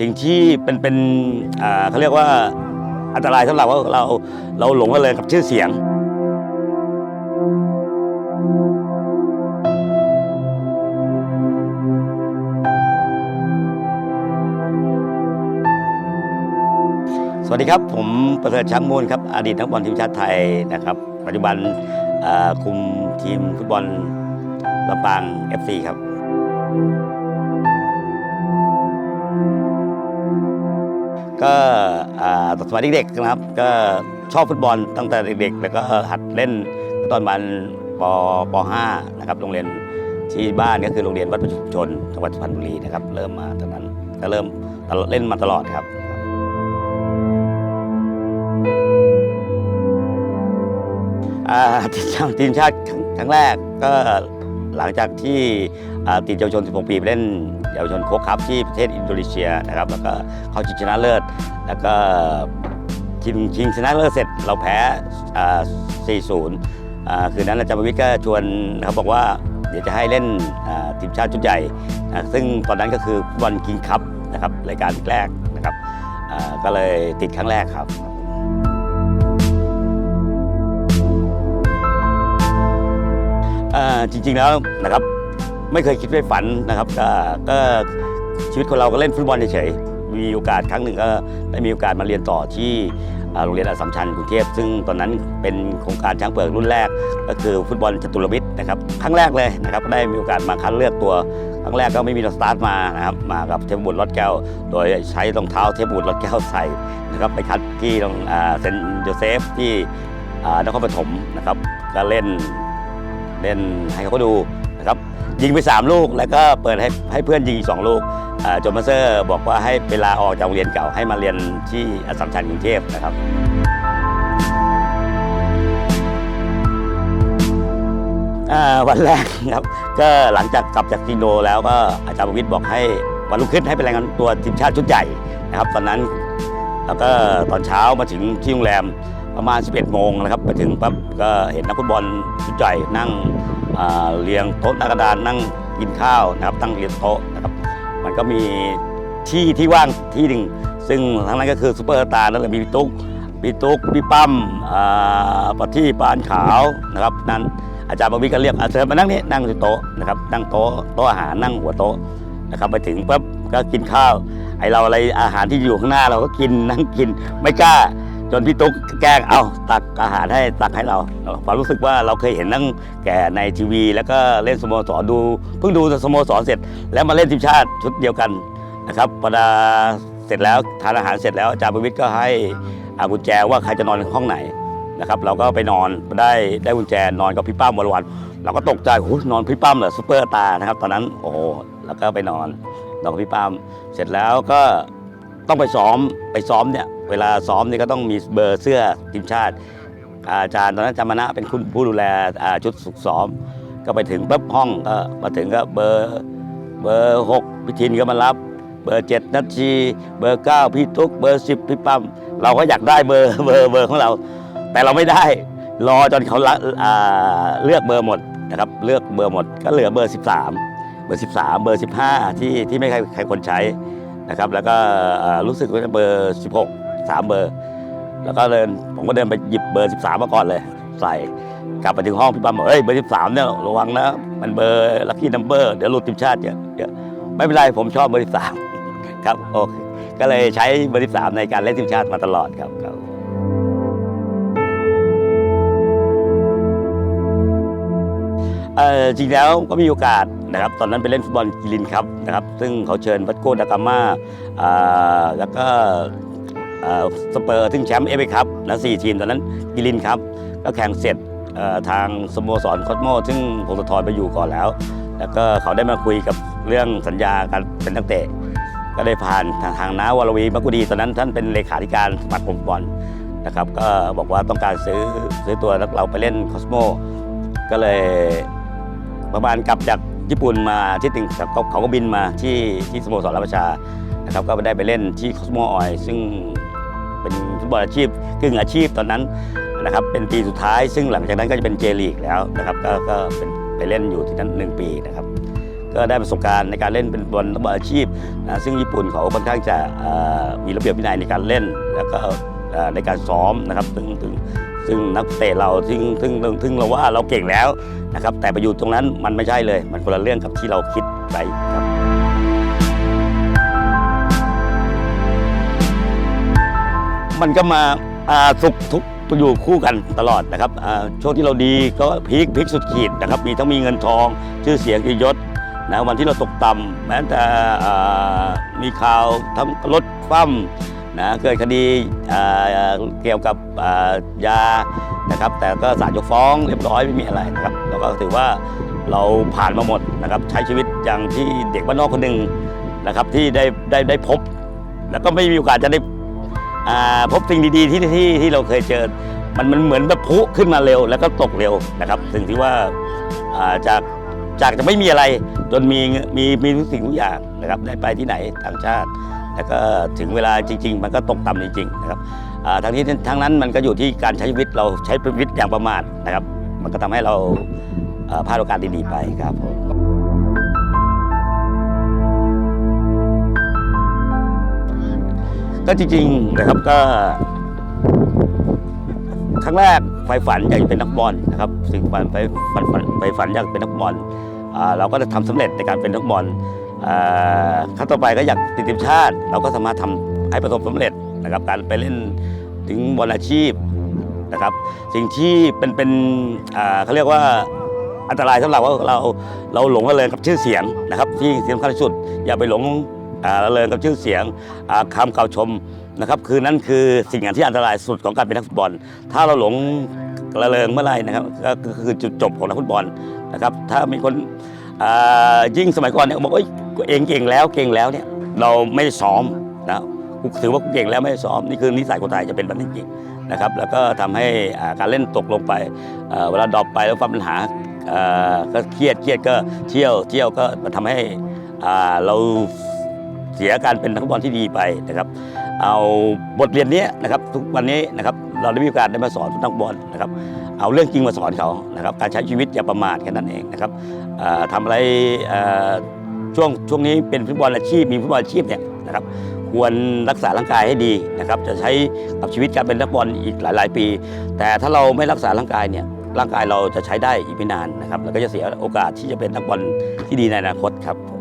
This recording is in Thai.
สิ่งที่เป็นเป็นเขาเรียกว่าอันตรายสำหรับว่าเราเราหลงระเริงกับชื่อเสียง สวัสดีครับ ผมประเสริฐช้างมูลครับ อดีตนักบอลทีมชาติไทยนะครับ ปัจจุบันคุมทีมฟุตบอลลำปาง FC ครับ ก็อ่าสมัยเด็กๆนะครับ ก็ชอบฟุตบอลตั้งแต่เด็กๆ แล้วก็หัดเล่นตอนมันปป .5 นะครับโรงเรียนที่บ้านก็คือโรงเรียนวัดประชุมชนจังหวัดสุพรรณบุรีนะครับเริ่มมาตอนนั้นก็เริ่มเล่นมาตลอดครับทีมชาติทีมชาติครั้งแรกก็ หลังจากที่ติดเยาวชน 16 ปีไปเล่นเยาวชนโค้กคัพที่ประเทศอินโดนีเซียนะครับแล้วก็เข้าชิงชนะเลิศ แล้วก็ทีมชิงชนะเลิศเสร็จเราแพ้ 4-0 คืนนั้นอาจารย์ประวิทย์ก็ชวนเขาบอกว่าเดี๋ยวจะให้เล่นทีมชาติชุดใหญ่ซึ่งตอนนั้นก็คือฟุตบอลคิงคัพนะครับรายการแรกนะครับก็เลยติดครั้งแรกครับ จริงๆแล้วนะครับไม่เคยคิดไม่ฝันนะครับก็ชีวิตคนเราก็เล่นฟุตบอลเฉยๆมีโอกาสครั้งหนึ่งก็ได้มีโอกาสมาเรียนต่อที่โรงเรียนอัสสัมชัญกรุงเทพซึ่งตอนนั้นเป็นโครงการช้างเผือกรุ่นแรก ก็คือฟุตบอลจตุรวิทย์นะครับครั้งแรกเลยนะครับได้มีโอกาสมาคัดเลือกตัวครั้งแรกก็ไม่มีสตาร์ทมานะครับมากับเทพบุตรรอดแก้ว โดยใช้รองเท้าเทพบุตรรอดแก้วใส่นะครับไปคัดที่โรงเซนต์โยเซฟที่นครปฐมนะครับก็เล่น เล่นให้เขาดูนะครับยิงไป 3 ลูก แล้วก็เปิดให้ให้เพื่อนยิงอีก2ลูกจอมาเซอร์บอกว่าให้เวลาออกจากโรงเรียนเก่าให้มาเรียนที่อสัมชัญกรุงเทพนะครับวันแรกนะครับก็หลังจากกลับจากซีโดแล้วก็อาจารย์ประวิทย์บอกให้วันรุ่งขึ้นให้เป็นรายงานตัวทีมชาติชุดใหญ่นะครับ ตอนนั้นแล้วก็ตอนเช้ามาถึงที่โรงแรม ประมาณ 11 โมงนะครับไปถึงปั๊บก็เห็นนักฟุตบอลชุดใหญ่นั่งเรียงโต๊ะน้ากระดานนั่งกินข้าวนะครับตั้งเรียงโต๊ะนะครับมันก็มีที่ที่ว่างที่หนึ่งซึ่งทั้งนั้นก็คือซูเปอร์สตาร์นั่นแหละมีพี่ตุ๊กพี่ตุ๊กพี่ปั้มอ่าปะที่ปานขาวนะครับนั้นอาจารย์ประวิก็เรียกอาเชิญมานั่งนี่นั่งที่โต๊ะนะครับนั่งโต๊ะโต๊ะอาหารนั่งหัวโต๊ะนะครับไปถึงปั๊บก็กินข้าวไอเราอะไรอาหารที่อยู่ข้างหน้าเราก็กินนั่งกินไม่กล้า จนพี่ตุ๊กแกล้งเอาตักอาหารให้ตักให้เราความรู้สึกว่าเราเคยเห็นนั่งแก่ในทีวี แล้วก็เล่นสโมสรดูเพิ่งดูสโมสรเสร็จ แล้วมาเล่นทีมชาติชุดเดียวกันนะครับพอดาเสร็จแล้วทานอาหารเสร็จแล้วอาจารย์ประวิทย์ก็ให้อากุญแจว่าใครจะนอนห้องไหนนะครับเราก็ไปนอนได้ได้กุญแจนอนกับพี่ป้ามวรวันเราก็ตกใจโอ้โหนอนพี่ป้ามเหรอซูเปอร์ตานะครับตอนนั้นโอ้แล้วก็ไปนอนนอนกับพี่ป้ามเสร็จแล้วก็ต้องไปซ้อมไปซ้อมเนี่ย เวลาซ้อมนี่ก็ต้องมีเบอร์เสื้อทีมชาติ อาจารย์ตอนนั้นจามนะเป็นคุณผู้ดูแลชุดฝึกซ้อม ก็ไปถึงปั๊บห้องก็มาถึงก็เบอร์เบอร์หกพิทินก็มารับ เบอร์เจ็ดนัชชีเบอร์เก้าพี่ตุ๊กเบอร์สิบพี่ปั๊มเราก็อยากได้เบอร์เบอร์เบอร์ของเรา แต่เราไม่ได้รอจนเขาเลือกเบอร์หมดนะครับเลือกเบอร์หมดก็เหลือเบอร์ 13 เบอร์ 13 เบอร์ 15 ที่ที่ไม่ใครใครคนใช้นะครับแล้วก็รู้สึกว่าเบอร์ 16 3 เบอร์ แล้วก็เดินผมก็เดินไปหยิบเบอร์ 13 มาก่อนเลย ใส่กลับไปถึงห้องพี่ปั๊มบอกเฮ้ยเบอร์13เนี่ยระวังนะ มันเบอร์ลัคกี้นัมเบอร์เดี๋ยวหลุดทีมชาติเยอะเยอะไม่เป็นไรผมชอบเบอร์13ครับโอเคก็เลยใช้เบอร์13ในการเล่นทีมชาติมาตลอดครับครับเอ่อจริงแล้วก็มีโอกาสนะครับตอนนั้นไปเล่นฟุตบอลกิลินครับนะครับซึ่งเขาเชิญวัตโกดากาม่าอ่าแล้วก็ สเปอร์ซึ่งแชมป์เอฟเอครับนะสี่ทีมตอนนั้นกิลินครับ ก็แข่งเสร็จทางสโมสรคอสโมซึ่งพงศธรไปอยู่ก่อนแล้ว แล้วก็เขาได้มาคุยกับเรื่องสัญญาการเป็นนักเตะ ก็ได้ผ่านทางทางน้าวรวีมักกุดีตอนนั้นท่านเป็นเลขาธิการสมาคมบอลนะครับก็บอกว่าต้องการซื้อซื้อตัวนักเราไปเล่นคอสโมก็เลยประมาณกลับจากญี่ปุ่นมาที่ตึงเขาเขาก็บินมาที่ที่สโมสรราชชานะครับก็ได้ไปเล่นที่คอสโมออยซึ่ง เป็นฟุตบอลอาชีพกึ่งอาชีพตอนนั้นนะครับเป็นปีสุดท้าย ซึ่งหลังจากนั้นก็จะเป็นเจลีกแล้วนะครับก็ก็เป็นไปเล่นอยู่ที่นั้นหนึ่งปีนะครับ ก็ได้ประสบการณ์ในการเล่นเป็นบอลนักบอลอาชีพนะซึ่งญี่ปุ่นเขาค่อนข้างจะมีระเบียบวินัยในการเล่น แล้วก็ในการซ้อมนะครับซึ่งซึ่งซึ่งนักเตะเราซึ่งซึ่งซึ่งเราว่าเราเก่งแล้วนะครับ แต่ไปอยู่ตรงนั้นมันไม่ใช่เลย มันคนละเรื่องกับที่เราคิดไปครับ มันก็มาสุขทุกอยู่คู่กันตลอดนะครับช่วงที่เราดีก็พีคพีคสุดขีดนะครับ มีทั้งมีเงินทองชื่อเสียงยศนะวันที่เราตกต่ำแม้แต่มีข่าวทั้งรถคว่ำนะเกิดคดีเกี่ยวกับยานะครับ แต่ก็ศาลยกฟ้องเรียบร้อยไม่มีอะไรนะครับแล้วก็ถือว่าเราผ่านมาหมดนะครับ ใช้ชีวิตอย่างที่เด็กบ้านนอกคนหนึ่งนะครับที่ได้ได้ได้พบ แล้วก็ไม่มีโอกาสจะได้ พบสิ่งดีๆที่ที่ที่เราเคยเจอ มันมันเหมือนแบบพุขึ้นมาเร็ว แล้วก็ตกเร็วนะครับ ถึงที่ว่าจากจากจะไม่มีอะไรจนมีมีมีทุกสิ่งทุกอย่างนะครับ ได้ไปที่ไหนต่างชาติ แล้วก็ถึงเวลาจริง ๆ มันก็ตกต่ำจริงๆนะครับอ่าทั้งนี้ทั้งนั้นมันก็อยู่ที่การใช้ชีวิตเราใช้ชีวิตอย่างประมาทนะครับ มันก็ทำให้เราพลาดโอกาสดีๆไปครับผม ก็จริงๆนะครับก็ครั้งแรกไฟฝันอยากจะเป็นนักบอลนะครับสิ่งฝันไฟฝันไฟฝันอยากเป็นนักบอลอ่าเราก็จะทำสำเร็จในการเป็นนักบอลอ่าขั้นต่อไปก็อยากติดทีมชาติ เราก็สามารถทำให้ประสบสำเร็จนะครับการไปเล่นถึงบอลอาชีพนะครับ สิ่งที่เป็นเป็นอ่าเขาเรียกว่าอันตรายสำหรับว่าเราเราหลงระเริงกับชื่อเสียงนะครับที่สำคัญที่สุดอย่าไปหลง ระเริงกับชื่อเสียงอ่าคำกล่าชมนะครับคือนั่นคือสิ่งที่อันตรายสุดของการเป็นนักฟุตบอล ถ้าเราหลงระเริงเมื่อไหร่นะครับก็คือจุดจบของนักฟุตบอลนะครับถ้ามีคนยิ่งสมัยก่อนเนี่ยบอกเอ้ยเองเก่งแล้วเก่งแล้วเนี่ยเราไม่ได้ซ้อมนะถือว่าเก่งแล้วไม่ได้ซ้อมนี่คือนิสัยคนไทยจะเป็นแบบนี้จริงนะครับแล้วก็ทำให้การเล่นตกลงไปเวลาดรอปไปแล้วฟังปัญหาก็เครียดเครียดก็เที่ยวเที่ยวก็ทำให้เรา เสียการเป็นนักฟุตบอลที่ดีไปนะครับเอาบทเรียนนี้นะครับทุกวันนี้นะครับเราได้มีโอกาสได้มาสอนนักบอลนะครับเอาเรื่องจริงมาสอนเขานะครับการใช้ชีวิตอย่าประมาทแค่นั้นเองนะครับเอ่อทำอะไรช่วงช่วงนี้เป็นฟุตบอลอาชีพมีฟุตบอลอาชีพเนี่ยนะครับควรรักษาร่างกายให้ดีนะครับจะใช้กับชีวิตการเป็นนักบอลอีกหลาย ๆ ปี แต่ถ้าเราไม่รักษาร่างกายเนี่ยร่างกายเราจะใช้ได้อีกไม่นานนะครับแล้วก็จะเสียโอกาสที่จะเป็นนักบอลที่ดีในอนาคตครับผ